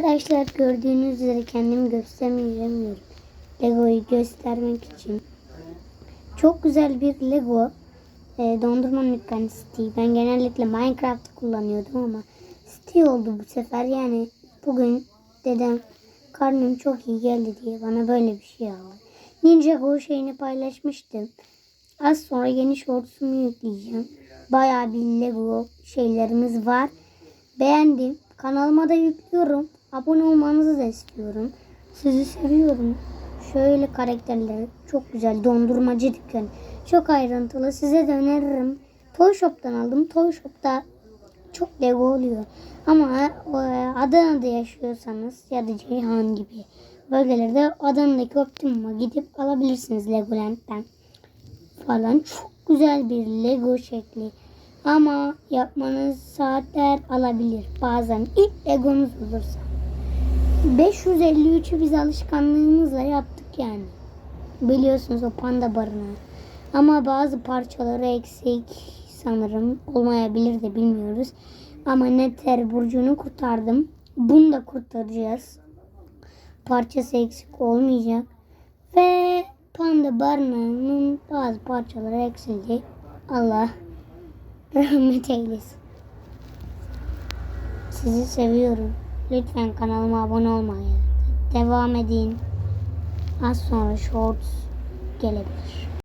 Arkadaşlar gördüğünüz üzere kendimi göstermeyemiyorum. Lego'yu göstermek için. Çok güzel bir Lego. E, dondurma dükkanı City. Ben genellikle Minecraft kullanıyordum ama City oldu bu sefer. Yani bugün dedem karnım çok iyi geldi diye bana böyle bir şey aldı. Ninjago şeyini paylaşmıştım. Az sonra yeni shortsumu yükleyeceğim. Bayağı bir Lego şeylerimiz var. Beğendim. Kanalıma da yüklüyorum. Abone olmanızı da istiyorum. Sizi seviyorum. Şöyle karakterleri çok güzel. Dondurmacı dükkan. Çok ayrıntılı. Size de öneririm. Toy Shop'tan aldım. Toy Shop'ta çok Lego oluyor. Ama e, Adana'da yaşıyorsanız ya da Ceyhan gibi bölgelerde Adana'daki Optimum'a gidip alabilirsiniz Legoland'den falan. Çok güzel bir Lego şekli. Ama yapmanız saatler alabilir bazen. ilk Legonuz olursa. 553'ü biz alışkanlığımızla yaptık yani. Biliyorsunuz o panda barınağı. Ama bazı parçaları eksik sanırım. Olmayabilir de bilmiyoruz. Ama Nether burcunu kurtardım. Bunu da kurtaracağız. Parçası eksik olmayacak. Ve panda barınağının bazı parçaları eksildi. Allah rahmet eylesin. Sizi seviyorum. Lütfen kanalıma abone olmayı devam edin. Az sonra shorts gelebilir.